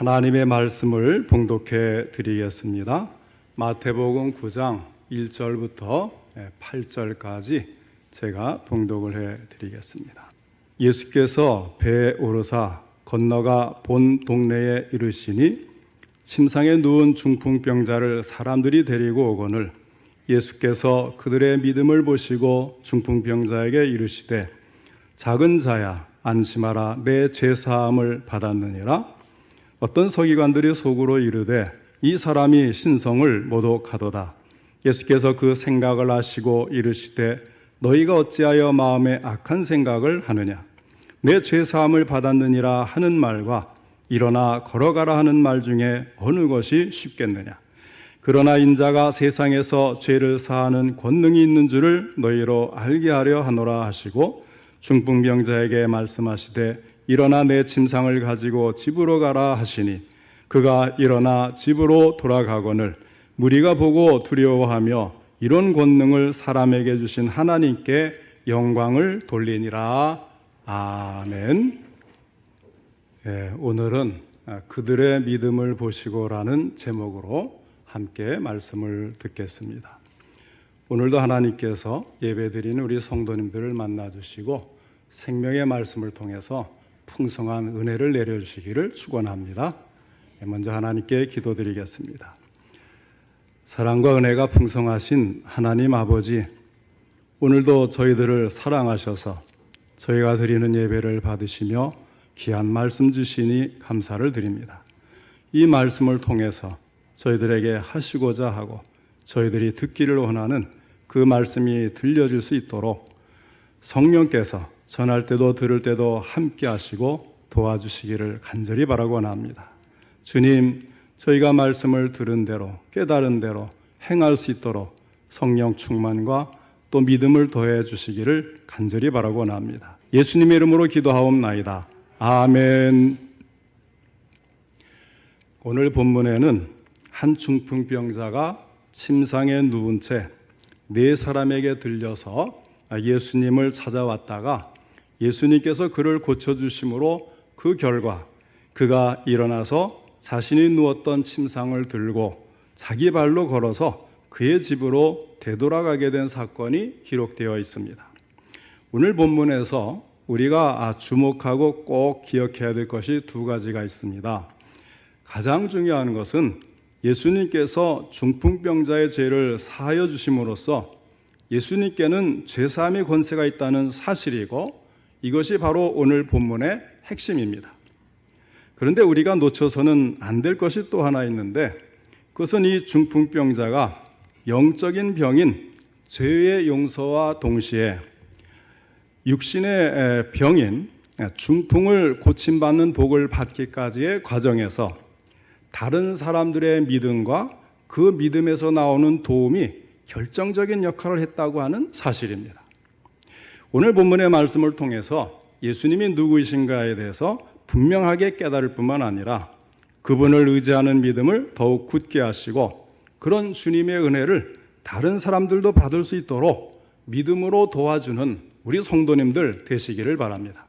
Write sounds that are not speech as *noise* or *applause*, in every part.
하나님의 말씀을 봉독해 드리겠습니다. 마태복음 9장 1절부터 8절까지 제가 봉독을 해 드리겠습니다. 예수께서 배에 오르사 건너가 본 동네에 이르시니 침상에 누운 중풍병자를 사람들이 데리고 오거늘 예수께서 그들의 믿음을 보시고 중풍병자에게 이르시되 작은 자야 안심하라 내 죄 사함을 받았느니라 어떤 서기관들이 속으로 이르되 이 사람이 신성을 모독하도다. 예수께서 그 생각을 아시고 이르시되 너희가 어찌하여 마음에 악한 생각을 하느냐? 내 죄 사함을 받았느니라 하는 말과 일어나 걸어가라 하는 말 중에 어느 것이 쉽겠느냐? 그러나 인자가 세상에서 죄를 사하는 권능이 있는 줄을 너희로 알게 하려 하노라 하시고 중풍병자에게 말씀하시되 일어나 내 침상을 가지고 집으로 가라 하시니 그가 일어나 집으로 돌아가거늘 무리가 보고 두려워하며 이런 권능을 사람에게 주신 하나님께 영광을 돌리니라 아멘. 예, 오늘은 그들의 믿음을 보시고라는 제목으로 함께 말씀을 듣겠습니다. 오늘도 하나님께서 예배드리는 우리 성도님들을 만나 주시고 생명의 말씀을 통해서 풍성한 은혜를 내려 주시기를 축원합니다. 예, 먼저 하나님께 기도드리겠습니다. 사랑과 은혜가 풍성하신 하나님 아버지 오늘도 저희들을 사랑하셔서 저희가 드리는 예배를 받으시며 귀한 말씀 주시니 감사를 드립니다. 이 말씀을 통해서 저희들에게 하시고자 하고 저희들이 듣기를 원하는 그 말씀이 들려질 수 있도록 성령께서 전할 때도 들을 때도 함께 하시고 도와주시기를 간절히 바라고 원합니다. 주님, 저희가 말씀을 들은 대로 깨달은 대로 행할 수 있도록 성령 충만과 또 믿음을 더해 주시기를 간절히 바라고 원합니다. 예수님의 이름으로 기도하옵나이다. 아멘. 오늘 본문에는 한 중풍병자가 침상에 누운 채 네 사람에게 들려서 예수님을 찾아왔다가 예수님께서 그를 고쳐주심으로 그 결과 그가 일어나서 자신이 누웠던 침상을 들고 자기 발로 걸어서 그의 집으로 되돌아가게 된 사건이 기록되어 있습니다. 오늘 본문에서 우리가 주목하고 꼭 기억해야 될 것이 두 가지가 있습니다. 가장 중요한 것은 예수님께서 중풍병자의 죄를 사하여 주심으로써 예수님께는 죄사함의 권세가 있다는 사실이고 이것이 바로 오늘 본문의 핵심입니다. 그런데 우리가 놓쳐서는 안 될 것이 또 하나 있는데 그것은 이 중풍병자가 영적인 병인 죄의 용서와 동시에 육신의 병인 중풍을 고침받는 복을 받기까지의 과정에서 다른 사람들의 믿음과 그 믿음에서 나오는 도움이 결정적인 역할을 했다고 하는 사실입니다. 오늘 본문의 말씀을 통해서 예수님이 누구이신가에 대해서 분명하게 깨달을 뿐만 아니라 그분을 의지하는 믿음을 더욱 굳게 하시고 그런 주님의 은혜를 다른 사람들도 받을 수 있도록 믿음으로 도와주는 우리 성도님들 되시기를 바랍니다.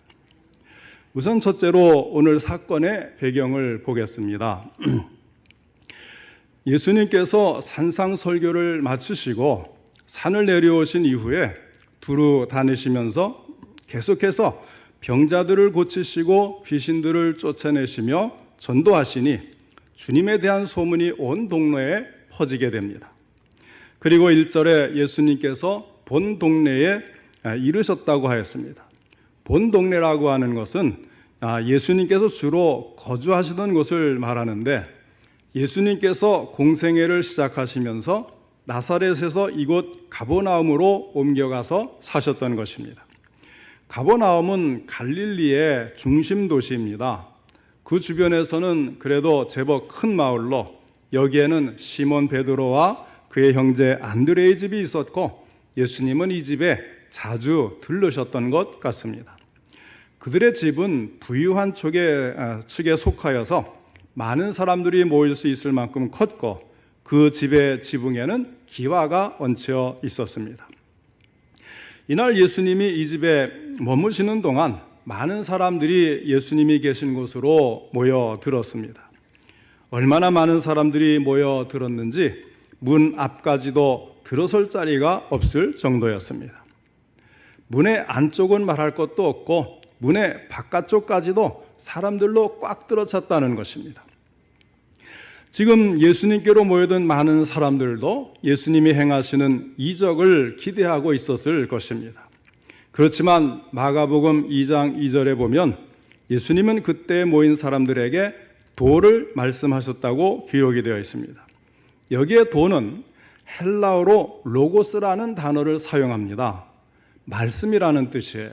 우선 첫째로 오늘 사건의 배경을 보겠습니다. *clears throat* 예수님께서 산상 설교를 마치시고 산을 내려오신 이후에 두루 다니시면서 계속해서 병자들을 고치시고 귀신들을 쫓아내시며 전도하시니 주님에 대한 소문이 온 동네에 퍼지게 됩니다. 그리고 1절에 예수님께서 본 동네에 이르셨다고 하였습니다. 본 동네라고 하는 것은 예수님께서 주로 거주하시던 곳을 말하는데 예수님께서 공생애를 시작하시면서 나사렛에서 이곳 가보나움으로 옮겨가서 사셨던 것입니다. 가보나움은 갈릴리의 중심 도시입니다. 그 주변에서는 그래도 제법 큰 마을로 여기에는 시몬 베드로와 그의 형제 안드레의 집이 있었고 예수님은 이 집에 자주 들르셨던 것 같습니다. 그들의 집은 부유한 쪽에, 측에 속하여서 많은 사람들이 모일 수 있을 만큼 컸고 그 집의 지붕에는 기와가 얹혀 있었습니다. 이날 예수님이 이 집에 머무시는 동안 많은 사람들이 예수님이 계신 곳으로 모여들었습니다. 얼마나 많은 사람들이 모여 들었는지 문 앞까지도 들어설 자리가 없을 정도였습니다. 문의 안쪽은 말할 것도 없고 문의 바깥쪽까지도 사람들로 꽉 들어찼다는 것입니다. 지금 예수님께로 모여든 많은 사람들도 예수님이 행하시는 이적을 기대하고 있었을 것입니다. 그렇지만 마가복음 2장 2절에 보면 예수님은 그때 모인 사람들에게 도를 말씀하셨다고 기록이 되어 있습니다. 여기에 도는 헬라어로 로고스라는 단어를 사용합니다. 말씀이라는 뜻이에요.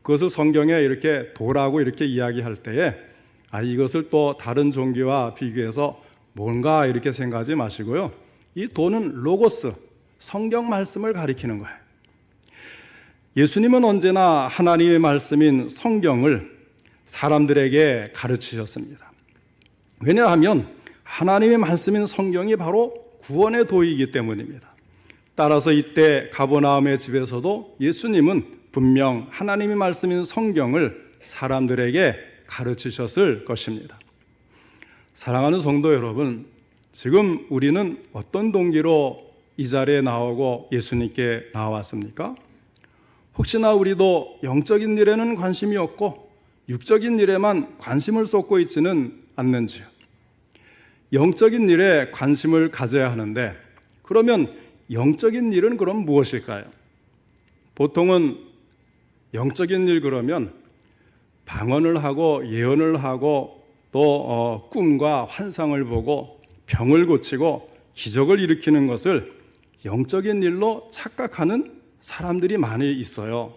그것을 성경에 이렇게 도라고 이렇게 이야기할 때에 아 이것을 또 다른 종교와 비교해서 뭔가 이렇게 생각하지 마시고요. 이 도는 로고스 성경 말씀을 가리키는 거예요. 예수님은 언제나 하나님의 말씀인 성경을 사람들에게 가르치셨습니다. 왜냐하면 하나님의 말씀인 성경이 바로 구원의 도이기 때문입니다. 따라서 이때 가버나움의 집에서도 예수님은 분명 하나님의 말씀인 성경을 사람들에게 가르치셨을 것입니다. 사랑하는 성도 여러분, 지금 우리는 어떤 동기로 이 자리에 나오고 예수님께 나왔습니까? 혹시나 우리도 영적인 일에는 관심이 없고 육적인 일에만 관심을 쏟고 있지는 않는지요? 영적인 일에 관심을 가져야 하는데 그러면 영적인 일은 그럼 무엇일까요? 보통은 영적인 일 그러면 방언을 하고 예언을 하고 또 어, 꿈과 환상을 보고 병을 고치고 기적을 일으키는 것을 영적인 일로 착각하는 사람들이 많이 있어요.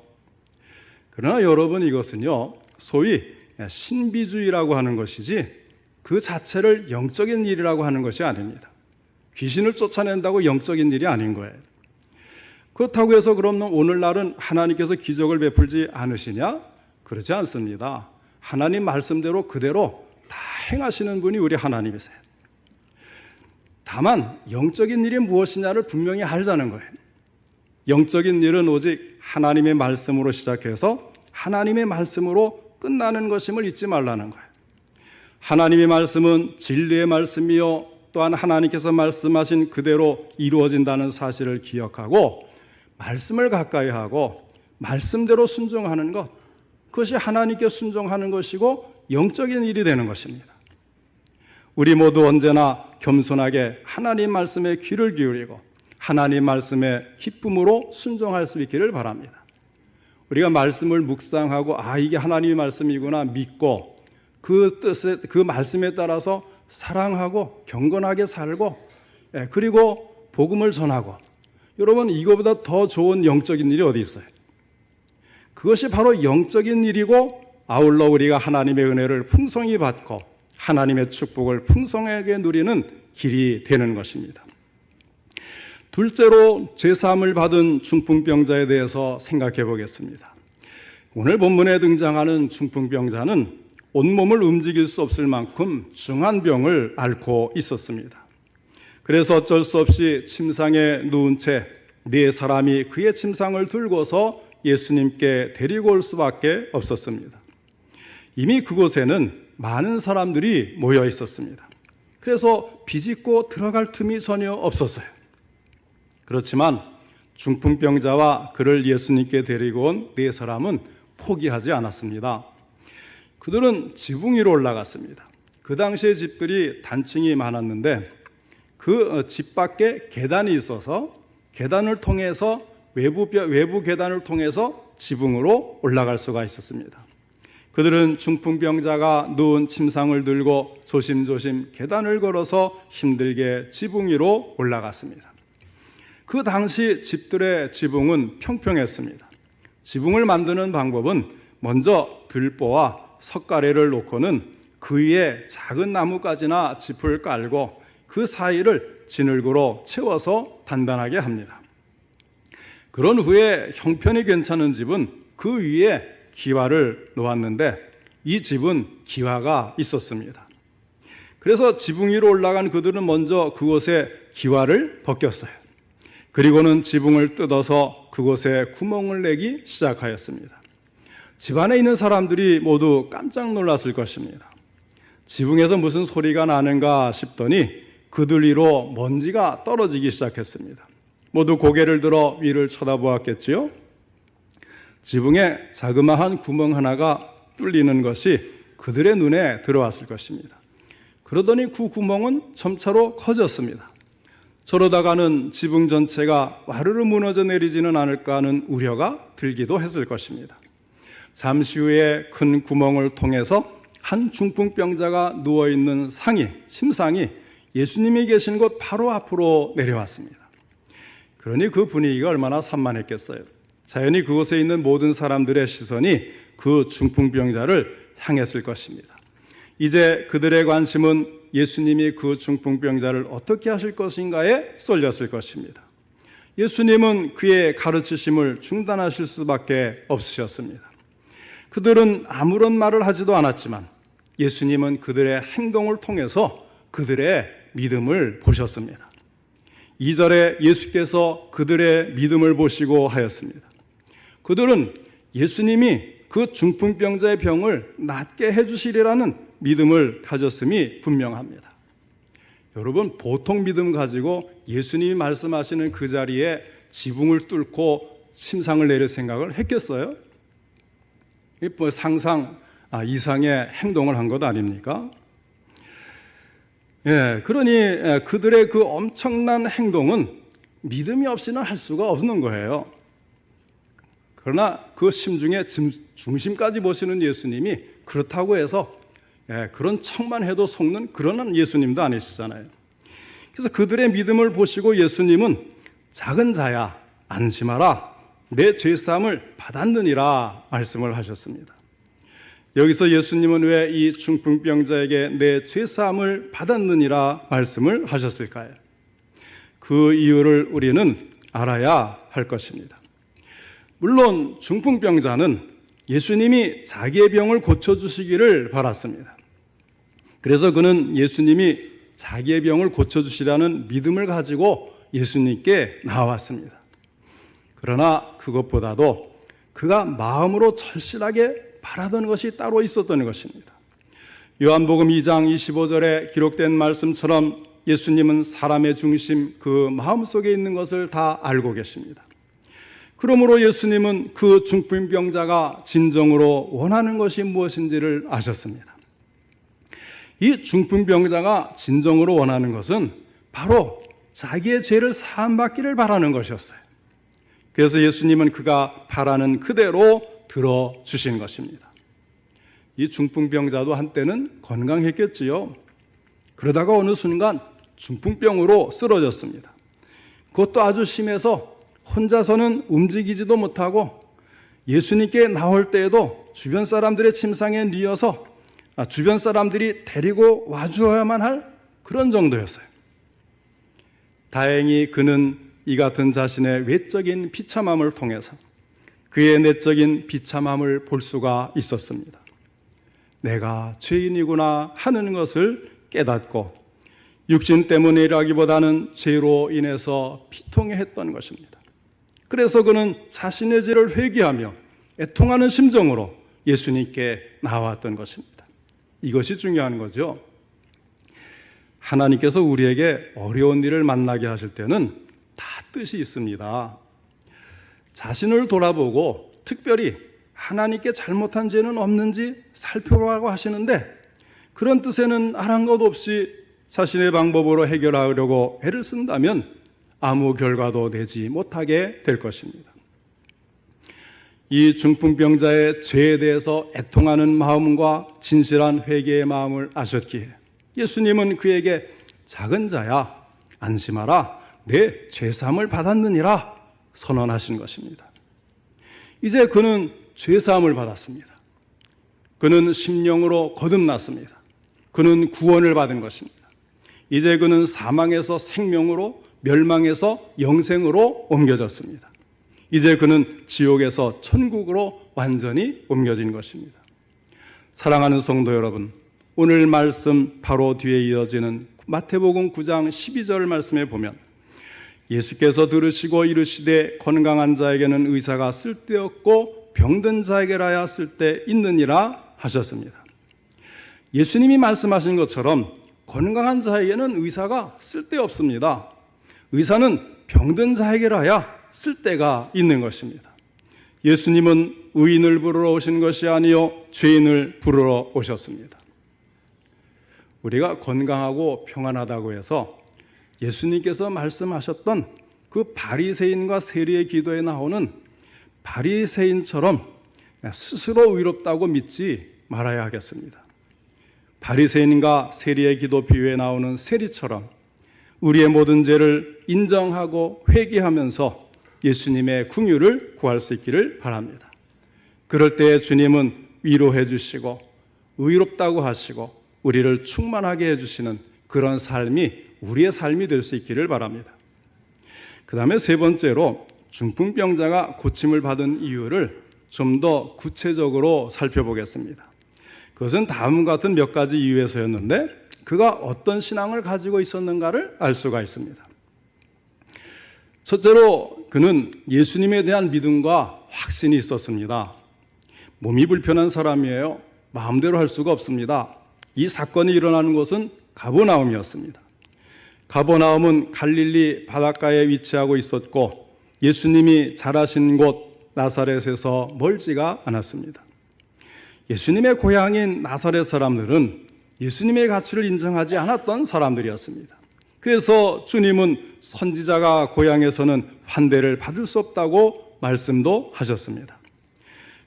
그러나 여러분 이것은요, 소위 신비주의라고 하는 것이지 그 자체를 영적인 일이라고 하는 것이 아닙니다. 귀신을 쫓아낸다고 영적인 일이 아닌 거예요. 그렇다고 해서 그러면 오늘날은 하나님께서 기적을 베풀지 않으시냐? 그러지 않습니다. 하나님 말씀대로 그대로 다 행하시는 분이 우리 하나님이세요. 다만 영적인 일이 무엇이냐를 분명히 알자는 거예요. 영적인 일은 오직 하나님의 말씀으로 시작해서 하나님의 말씀으로 끝나는 것임을 잊지 말라는 거예요. 하나님의 말씀은 진리의 말씀이요 또한 하나님께서 말씀하신 그대로 이루어진다는 사실을 기억하고 말씀을 가까이 하고 말씀대로 순종하는 것 그것이 하나님께 순종하는 것이고 영적인 일이 되는 것입니다. 우리 모두 언제나 겸손하게 하나님 말씀에 귀를 기울이고 하나님 말씀에 기쁨으로 순종할 수 있기를 바랍니다. 우리가 말씀을 묵상하고 아 이게 하나님의 말씀이구나 믿고 그 뜻에 그 말씀에 따라서 사랑하고 경건하게 살고 예, 그리고 복음을 전하고 여러분 이거보다 더 좋은 영적인 일이 어디 있어요? 그것이 바로 영적인 일이고 아울러 우리가 하나님의 은혜를 풍성히 받고 하나님의 축복을 풍성하게 누리는 길이 되는 것입니다. 둘째로 죄사함을 받은 중풍병자에 대해서 생각해 보겠습니다. 오늘 본문에 등장하는 중풍병자는 온몸을 움직일 수 없을 만큼 중한 병을 앓고 있었습니다. 그래서 어쩔 수 없이 침상에 누운 채 네 사람이 그의 침상을 들고서 예수님께 데리고 올 수밖에 없었습니다. 이미 그곳에는 많은 사람들이 모여 있었습니다. 그래서 비집고 들어갈 틈이 전혀 없었어요. 그렇지만 중풍병자와 그를 예수님께 데리고 온 네 사람은 포기하지 않았습니다. 그들은 지붕 위로 올라갔습니다. 그 당시의 집들이 단층이 많았는데 그 집 밖에 계단이 있어서 계단을 통해서 외부 외부 계단을 통해서 지붕으로 올라갈 수가 있었습니다. 그들은 중풍병자가 누운 침상을 들고 조심조심 계단을 걸어서 힘들게 지붕 위로 올라갔습니다. 그 당시 집들의 지붕은 평평했습니다. 지붕을 만드는 방법은 먼저 들보와 석가래를 놓고는 그 위에 작은 나무까지나 짚을 깔고 그 사이를 진흙으로 채워서 단단하게 합니다. 그런 후에 형편이 괜찮은 집은 그 위에 기와를 놓았는데 이 집은 기와가 있었습니다. 그래서 지붕 위로 올라간 그들은 먼저 그곳에 기와를 벗겼어요. 그리고는 지붕을 뜯어서 그곳에 구멍을 내기 시작하였습니다. 집 안에 있는 사람들이 모두 깜짝 놀랐을 것입니다. 지붕에서 무슨 소리가 나는가 싶더니 그들 위로 먼지가 떨어지기 시작했습니다. 모두 고개를 들어 위를 쳐다보았겠지요. 지붕에 자그마한 구멍 하나가 뚫리는 것이 그들의 눈에 들어왔을 것입니다. 그러더니 그 구멍은 점차로 커졌습니다. 저러다가는 지붕 전체가 와르르 무너져 내리지는 않을까 하는 우려가 들기도 했을 것입니다. 잠시 후에 큰 구멍을 통해서 한 중풍병자가 누워 있는 상이 침상이 예수님이 계신 곳 바로 앞으로 내려왔습니다. 그러니 그 분위기가 얼마나 산만했겠어요. 자연히 그곳에 있는 모든 사람들의 시선이 그 중풍병자를 향했을 것입니다. 이제 그들의 관심은 예수님이 그 중풍병자를 어떻게 하실 것인가에 쏠렸을 것입니다. 예수님은 그의 가르치심을 중단하실 수밖에 없으셨습니다. 그들은 아무런 말을 하지도 않았지만 예수님은 그들의 행동을 통해서 그들의 믿음을 보셨습니다. 2절에 예수께서 그들의 믿음을 보시고 하였습니다. 그들은 예수님이 그 중풍병자의 병을 낫게 해주시리라는 믿음을 가졌음이 분명합니다. 여러분, 보통 믿음 가지고 예수님이 말씀하시는 그 자리에 지붕을 뚫고 심상을 내릴 생각을 했겠어요? 뭐 상상 아, 이상의 행동을 한 것 아닙니까? 예, 그러니 예, 그들의 그 엄청난 행동은 믿음이 없이는 할 수가 없는 거예요. 그러나 그 심중의 중심까지 보시는 예수님이 그렇다고 해서 예, 그런 척만 해도 속는 그런 예수님도 아니시잖아요. 그래서 그들의 믿음을 보시고 예수님은 작은 자야 안심하라 내 죄사함을 받았느니라 말씀을 하셨습니다. 여기서 예수님은 왜 이 중풍병자에게 내 죄사함을 받았느니라 말씀을 하셨을까요? 그 이유를 우리는 알아야 할 것입니다. 물론 중풍병자는 예수님이 자기의 병을 고쳐주시기를 바랐습니다. 그래서 그는 예수님이 자기의 병을 고쳐주시라는 믿음을 가지고 예수님께 나왔습니다. 그러나 그것보다도 그가 마음으로 절실하게 바라던 것이 따로 있었던 것입니다. 요한복음 2장 25절에 기록된 말씀처럼 예수님은 사람의 중심, 그 마음 속에 있는 것을 다 알고 계십니다. 그러므로 예수님은 그 중풍병자가 진정으로 원하는 것이 무엇인지를 아셨습니다. 이 중풍병자가 진정으로 원하는 것은 바로 자기의 죄를 사함받기를 바라는 것이었어요. 그래서 예수님은 그가 바라는 그대로 들어주신 것입니다. 이 중풍병자도 한때는 건강했겠지요. 그러다가 어느 순간 중풍병으로 쓰러졌습니다. 그것도 아주 심해서 혼자서는 움직이지도 못하고 예수님께 나올 때에도 주변 사람들의 침상에 뉘어서 주변 사람들이 데리고 와주어야만 할 그런 정도였어요. 다행히 그는 이 같은 자신의 외적인 비참함을 통해서 그의 내적인 비참함을 볼 수가 있었습니다. 내가 죄인이구나 하는 것을 깨닫고 육신 때문이라기보다는 죄로 인해서 피통해 했던 것입니다. 그래서 그는 자신의 죄를 회개하며 애통하는 심정으로 예수님께 나왔던 것입니다. 이것이 중요한 거죠. 하나님께서 우리에게 어려운 일을 만나게 하실 때는 다 뜻이 있습니다. 자신을 돌아보고 특별히 하나님께 잘못한 죄는 없는지 살펴보라고 하시는데 그런 뜻에는 아랑것 없이 자신의 방법으로 해결하려고 애를 쓴다면 아무 결과도 내지 못하게 될 것입니다. 이 중풍병자의 죄에 대해서 애통하는 마음과 진실한 회개의 마음을 아셨기에 예수님은 그에게 작은 자야 안심하라 내 죄사함을 받았느니라 선언하신 것입니다. 이제 그는 죄사함을 받았습니다. 그는 심령으로 거듭났습니다. 그는 구원을 받은 것입니다. 이제 그는 사망에서 생명으로 멸망에서 영생으로 옮겨졌습니다. 이제 그는 지옥에서 천국으로 완전히 옮겨진 것입니다. 사랑하는 성도 여러분, 오늘 말씀 바로 뒤에 이어지는 마태복음 9장 12절 말씀에 보면 예수께서 들으시고 이르시되 건강한 자에게는 의사가 쓸데없고 병든 자에게라야 쓸데 있느니라 하셨습니다. 예수님이 말씀하신 것처럼 건강한 자에게는 의사가 쓸데없습니다. 의사는 병든 자에게라야 쓸데가 있는 것입니다. 예수님은 의인을 부르러 오신 것이 아니요 죄인을 부르러 오셨습니다. 우리가 건강하고 평안하다고 해서 예수님께서 말씀하셨던 그 바리새인과 세리의 기도에 나오는 바리새인처럼 스스로 의롭다고 믿지 말아야 하겠습니다. 바리새인과 세리의 기도 비유에 나오는 세리처럼 우리의 모든 죄를 인정하고 회개하면서 예수님의 궁유를 구할 수 있기를 바랍니다. 그럴 때 주님은 위로해 주시고 의롭다고 하시고 우리를 충만하게 해 주시는 그런 삶이 우리의 삶이 될 수 있기를 바랍니다. 그 다음에 세 번째로 중풍병자가 고침을 받은 이유를 좀 더 구체적으로 살펴보겠습니다. 그것은 다음과 같은 몇 가지 이유에서였는데 그가 어떤 신앙을 가지고 있었는가를 알 수가 있습니다. 첫째로 그는 예수님에 대한 믿음과 확신이 있었습니다. 몸이 불편한 사람이에요. 마음대로 할 수가 없습니다. 이 사건이 일어나는 곳은 가보나움이었습니다. 가보나움은 갈릴리 바닷가에 위치하고 있었고 예수님이 자라신 곳 나사렛에서 멀지가 않았습니다. 예수님의 고향인 나사렛 사람들은 예수님의 가치를 인정하지 않았던 사람들이었습니다. 그래서 주님은 선지자가 고향에서는 환대를 받을 수 없다고 말씀도 하셨습니다.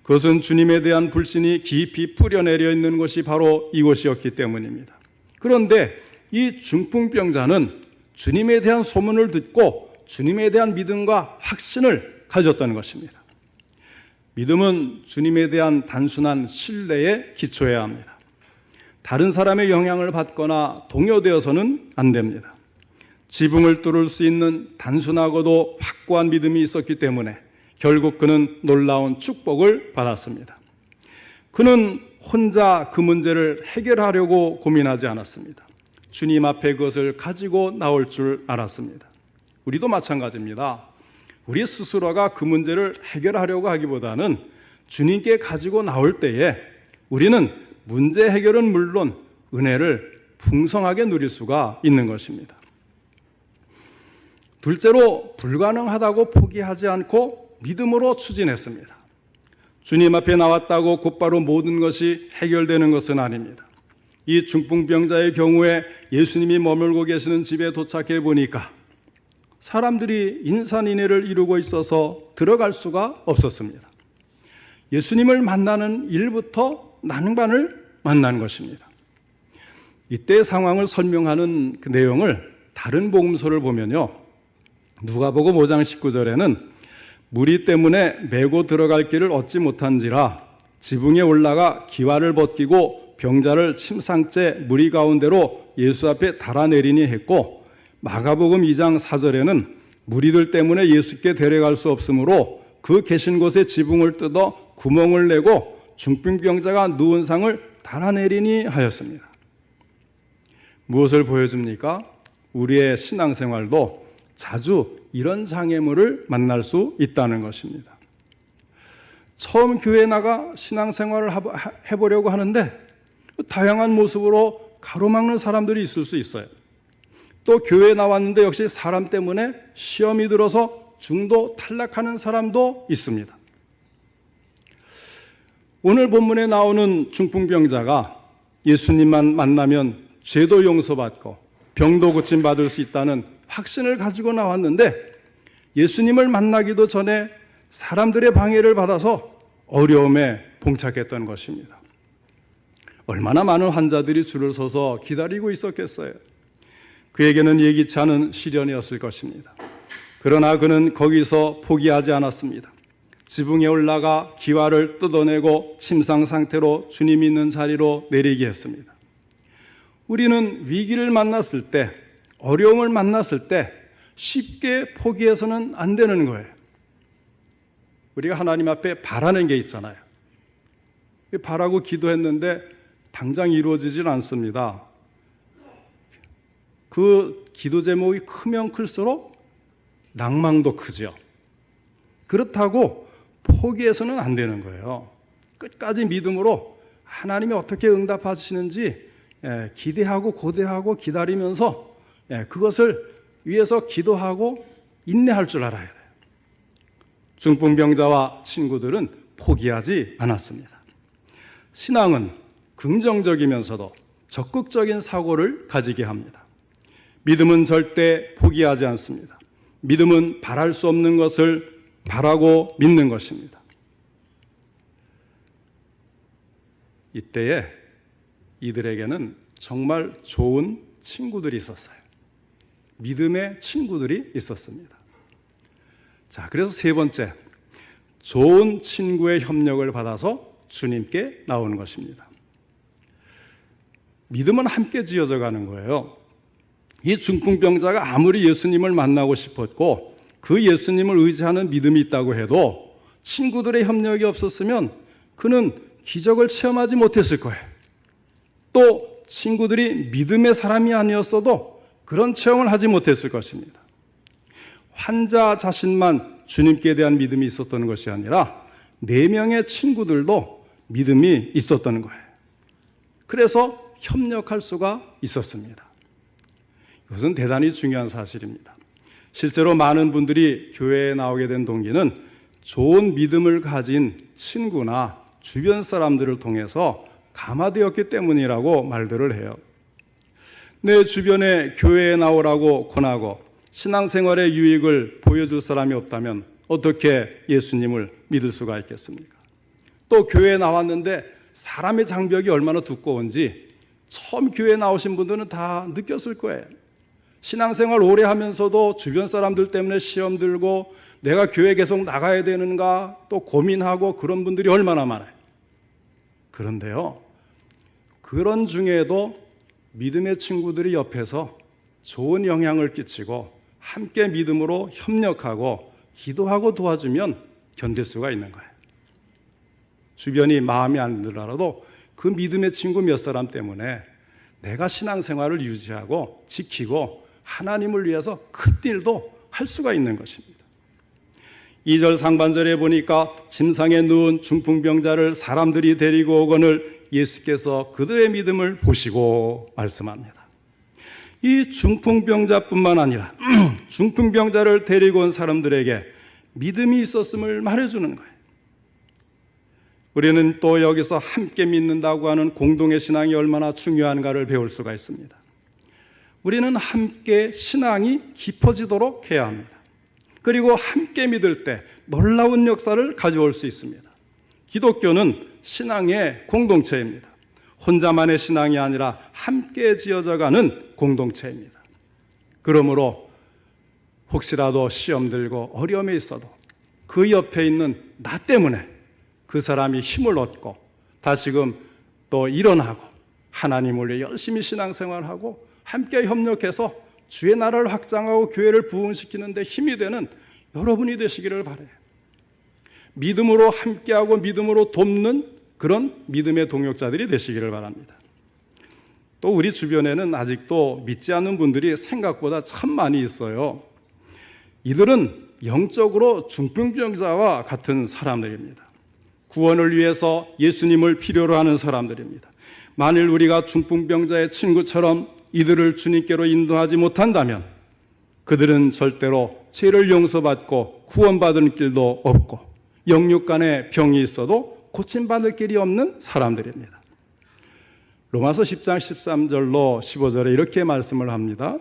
그것은 주님에 대한 불신이 깊이 뿌려내려 있는 것이 바로 이것이었기 때문입니다. 그런데 이 중풍병자는 주님에 대한 소문을 듣고 주님에 대한 믿음과 확신을 가졌다는 것입니다. 믿음은 주님에 대한 단순한 신뢰에 기초해야 합니다. 다른 사람의 영향을 받거나 동요되어서는 안 됩니다. 지붕을 뚫을 수 있는 단순하고도 확고한 믿음이 있었기 때문에 결국 그는 놀라운 축복을 받았습니다. 그는 혼자 그 문제를 해결하려고 고민하지 않았습니다. 주님 앞에 그것을 가지고 나올 줄 알았습니다. 우리도 마찬가지입니다. 우리 스스로가 그 문제를 해결하려고 하기보다는 주님께 가지고 나올 때에 우리는 문제 해결은 물론 은혜를 풍성하게 누릴 수가 있는 것입니다. 둘째로 불가능하다고 포기하지 않고 믿음으로 추진했습니다. 주님 앞에 나왔다고 곧바로 모든 것이 해결되는 것은 아닙니다. 이 중풍병자의 경우에 예수님이 머물고 계시는 집에 도착해 보니까 사람들이 인산인해를 이루고 있어서 들어갈 수가 없었습니다. 예수님을 만나는 일부터 난관을 만난 것입니다. 이때 상황을 설명하는 그 내용을 다른 복음서를 보면요. 누가복음 5장 19절에는 무리 때문에 메고 들어갈 길을 얻지 못한지라 지붕에 올라가 기와를 벗기고 병자를 침상째 무리 가운데로 예수 앞에 달아내리니 했고 마가복음 2장 4절에는 무리들 때문에 예수께 데려갈 수 없으므로 그 계신 곳에 지붕을 뜯어 구멍을 내고 중풍병자가 누운 상을 달아내리니 하였습니다. 무엇을 보여줍니까? 우리의 신앙생활도 자주 이런 장애물을 만날 수 있다는 것입니다. 처음 교회 나가 신앙생활을 해보려고 하는데 다양한 모습으로 가로막는 사람들이 있을 수 있어요. 또 교회 나왔는데 역시 사람 때문에 시험이 들어서 중도 탈락하는 사람도 있습니다. 오늘 본문에 나오는 중풍병자가 예수님만 만나면 죄도 용서받고 병도 고침 받을 수 있다는 확신을 가지고 나왔는데 예수님을 만나기도 전에 사람들의 방해를 받아서 어려움에 봉착했던 것입니다. 얼마나 많은 환자들이 줄을 서서 기다리고 있었겠어요. 그에게는 예기치 않은 시련이었을 것입니다. 그러나 그는 거기서 포기하지 않았습니다. 지붕에 올라가 기와를 뜯어내고 침상 상태로 주님 있는 자리로 내리게 했습니다. 우리는 위기를 만났을 때, 어려움을 만났을 때 쉽게 포기해서는 안 되는 거예요. 우리가 하나님 앞에 바라는 게 있잖아요. 바라고 기도했는데 당장 이루어지질 않습니다. 그 기도 제목이 크면 클수록 낭망도 크죠. 그렇다고 포기해서는 안 되는 거예요. 끝까지 믿음으로 하나님이 어떻게 응답하시는지 예, 기대하고 고대하고 기다리면서 예, 그것을 위해서 기도하고 인내할 줄 알아야 돼요. 중풍병자와 친구들은 포기하지 않았습니다. 신앙은 긍정적이면서도 적극적인 사고를 가지게 합니다. 믿음은 절대 포기하지 않습니다. 믿음은 바랄 수 없는 것을 바라고 믿는 것입니다. 이때에 이들에게는 정말 좋은 친구들이 있었어요. 믿음의 친구들이 있었습니다. 자, 그래서 세 번째, 좋은 친구의 협력을 받아서 주님께 나오는 것입니다. 믿음은 함께 지어져 가는 거예요. 이 중풍병자가 아무리 예수님을 만나고 싶었고 그 예수님을 의지하는 믿음이 있다고 해도 친구들의 협력이 없었으면 그는 기적을 체험하지 못했을 거예요. 또 친구들이 믿음의 사람이 아니었어도 그런 체험을 하지 못했을 것입니다. 환자 자신만 주님께 대한 믿음이 있었던 것이 아니라 네 명의 친구들도 믿음이 있었던 거예요. 그래서 협력할 수가 있었습니다. 이것은 대단히 중요한 사실입니다. 실제로 많은 분들이 교회에 나오게 된 동기는 좋은 믿음을 가진 친구나 주변 사람들을 통해서 감화되었기 때문이라고 말들을 해요. 내 주변에 교회에 나오라고 권하고 신앙생활의 유익을 보여줄 사람이 없다면 어떻게 예수님을 믿을 수가 있겠습니까? 또 교회에 나왔는데 사람의 장벽이 얼마나 두꺼운지 처음 교회에 나오신 분들은 다 느꼈을 거예요. 신앙생활 오래 하면서도 주변 사람들 때문에 시험 들고 내가 교회 계속 나가야 되는가 또 고민하고 그런 분들이 얼마나 많아요. 그런데요, 그런 중에도 믿음의 친구들이 옆에서 좋은 영향을 끼치고 함께 믿음으로 협력하고 기도하고 도와주면 견딜 수가 있는 거예요. 주변이 마음에 안 들더라도 그 믿음의 친구 몇 사람 때문에 내가 신앙생활을 유지하고 지키고 하나님을 위해서 큰 일도 할 수가 있는 것입니다. 2절 상반절에 보니까 침상에 누운 중풍병자를 사람들이 데리고 오거늘 예수께서 그들의 믿음을 보시고 말씀합니다. 이 중풍병자뿐만 아니라 *clears throat* 중풍병자를 데리고 온 사람들에게 믿음이 있었음을 말해주는 거예요. 우리는 또 여기서 함께 믿는다고 하는 공동의 신앙이 얼마나 중요한가를 배울 수가 있습니다. 우리는 함께 신앙이 깊어지도록 해야 합니다. 그리고 함께 믿을 때 놀라운 역사를 가져올 수 있습니다. 기독교는 신앙의 공동체입니다. 혼자만의 신앙이 아니라 함께 지어져 가는 공동체입니다. 그러므로 혹시라도 시험 들고 어려움에 있어도 그 옆에 있는 나 때문에 그 사람이 힘을 얻고 다시금 또 일어나고 하나님을 열심히 신앙생활하고 함께 협력해서 주의 나라를 확장하고 교회를 부흥시키는데 힘이 되는 여러분이 되시기를 바래요. 믿음으로 함께하고 믿음으로 돕는 그런 믿음의 동역자들이 되시기를 바랍니다. 또 우리 주변에는 아직도 믿지 않는 분들이 생각보다 참 많이 있어요. 이들은 영적으로 중풍병자와 같은 사람들입니다. 구원을 위해서 예수님을 필요로 하는 사람들입니다. 만일 우리가 중풍병자의 친구처럼 이들을 주님께로 인도하지 못한다면 그들은 절대로 죄를 용서받고 구원받은 길도 없고 영육간에 병이 있어도 고침받을 길이 없는 사람들입니다. 로마서 10장 13절로 15절에 이렇게 말씀을 합니다.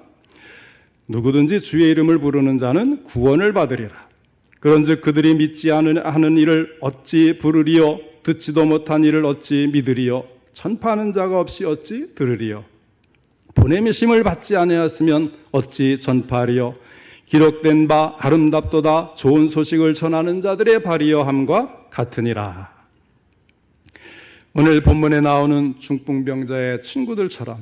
누구든지 주의 이름을 부르는 자는 구원을 받으리라. 그런즉 그들이 믿지 않은 일을 어찌 부르리요 듣지도 못한 일을 어찌 믿으리요 전파하는 자가 없이 어찌 들으리요 보내미심을 받지 아니하였으면 어찌 전파하리요 기록된 바 아름답도다 좋은 소식을 전하는 자들의 발이여 함과 같으니라. 오늘 본문에 나오는 중풍병자의 친구들처럼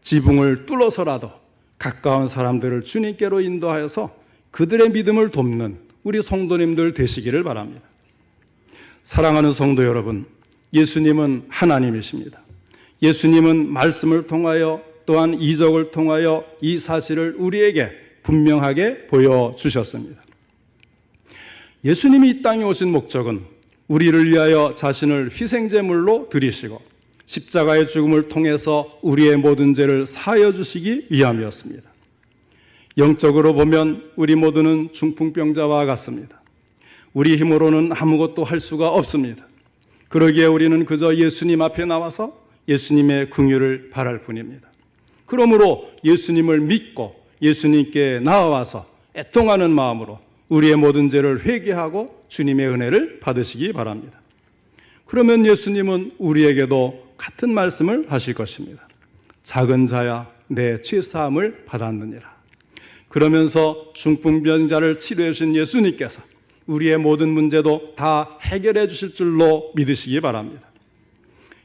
지붕을 뚫어서라도 가까운 사람들을 주님께로 인도하여서 그들의 믿음을 돕는 우리 성도님들 되시기를 바랍니다. 사랑하는 성도 여러분, 예수님은 하나님이십니다. 예수님은 말씀을 통하여 또한 이적을 통하여 이 사실을 우리에게 분명하게 보여주셨습니다. 예수님이 이 땅에 오신 목적은 우리를 위하여 자신을 희생제물로 드리시고 십자가의 죽음을 통해서 우리의 모든 죄를 사하여 주시기 위함이었습니다. 영적으로 보면 우리 모두는 중풍병자와 같습니다. 우리 힘으로는 아무것도 할 수가 없습니다. 그러기에 우리는 그저 예수님 앞에 나와서 예수님의 긍휼을 바랄 뿐입니다. 그러므로 예수님을 믿고 예수님께 나와서 애통하는 마음으로 우리의 모든 죄를 회개하고 주님의 은혜를 받으시기 바랍니다. 그러면 예수님은 우리에게도 같은 말씀을 하실 것입니다. 작은 자야 내 죄사함을 받았느니라. 그러면서 중풍병자를 치료해 주신 예수님께서 우리의 모든 문제도 다 해결해 주실 줄로 믿으시기 바랍니다.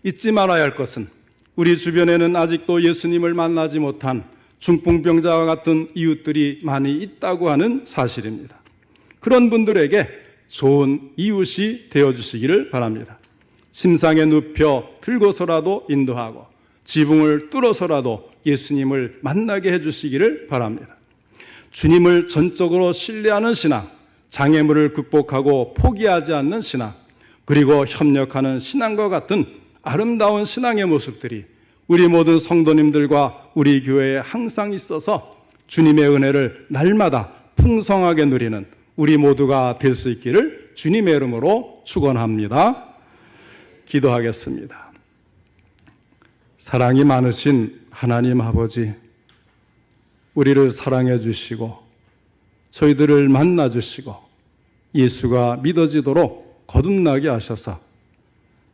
잊지 말아야 할 것은 우리 주변에는 아직도 예수님을 만나지 못한 중풍병자와 같은 이웃들이 많이 있다고 하는 사실입니다. 그런 분들에게 좋은 이웃이 되어 주시기를 바랍니다. 침상에 눕혀 들고서라도 인도하고 지붕을 뚫어서라도 예수님을 만나게 해 주시기를 바랍니다. 주님을 전적으로 신뢰하는 신앙, 장애물을 극복하고 포기하지 않는 신앙, 그리고 협력하는 신앙과 같은 아름다운 신앙의 모습들이 우리 모든 성도님들과 우리 교회에 항상 있어서 주님의 은혜를 날마다 풍성하게 누리는 우리 모두가 될 수 있기를 주님의 이름으로 축원합니다. 기도하겠습니다. 사랑이 많으신 하나님 아버지, 우리를 사랑해 주시고 저희들을 만나 주시고 예수가 믿어지도록 거듭나게 하셔서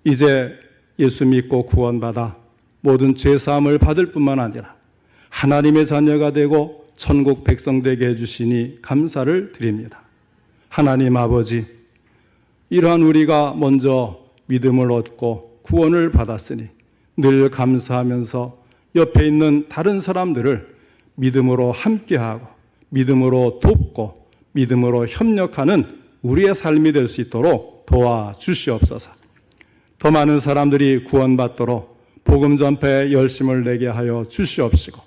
이제 예수 믿고 구원받아 모든 죄 사함을 받을 뿐만 아니라 하나님의 자녀가 되고 천국 백성 되게 해 주시니 감사를 드립니다. 하나님 아버지 이러한 우리가 먼저 믿음을 얻고 구원을 받았으니 늘 감사하면서 옆에 있는 다른 사람들을 믿음으로 함께하고 믿음으로 돕고 믿음으로 협력하는 우리의 삶이 될 수 있도록 도와 주시옵소서. 더 많은 사람들이 구원받도록 복음 전파에 열심을 내게 하여 주시옵시고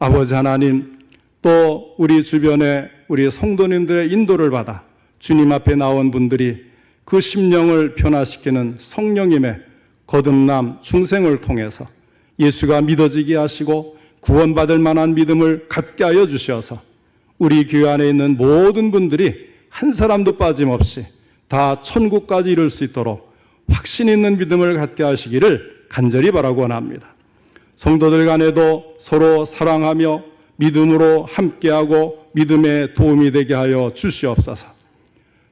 아버지 하나님 또 우리 주변에 우리 성도님들의 인도를 받아 주님 앞에 나온 분들이 그 심령을 변화시키는 성령님의 거듭남 중생을 통해서 예수가 믿어지게 하시고 구원받을 만한 믿음을 갖게 하여 주셔서 우리 교회 안에 있는 모든 분들이 한 사람도 빠짐없이 다 천국까지 이룰 수 있도록 확신 있는 믿음을 갖게 하시기를 간절히 바라고 원합니다. 성도들 간에도 서로 사랑하며 믿음으로 함께하고 믿음에 도움이 되게 하여 주시옵소서.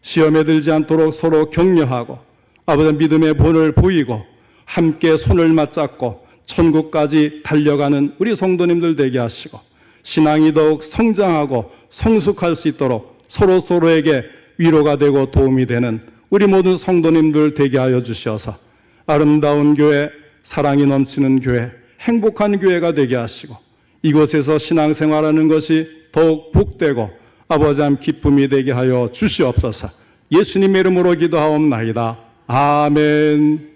시험에 들지 않도록 서로 격려하고 아버지 믿음의 본을 보이고 함께 손을 맞잡고 천국까지 달려가는 우리 성도님들 되게 하시고 신앙이 더욱 성장하고 성숙할 수 있도록 서로 서로에게 위로가 되고 도움이 되는 우리 모든 성도님들 되게 하여 주셔서 아름다운 교회, 사랑이 넘치는 교회, 행복한 교회가 되게 하시고 이곳에서 신앙생활하는 것이 더욱 복되고 아버지 함 기쁨이 되게 하여 주시옵소서. 예수님의 이름으로 기도하옵나이다. 아멘.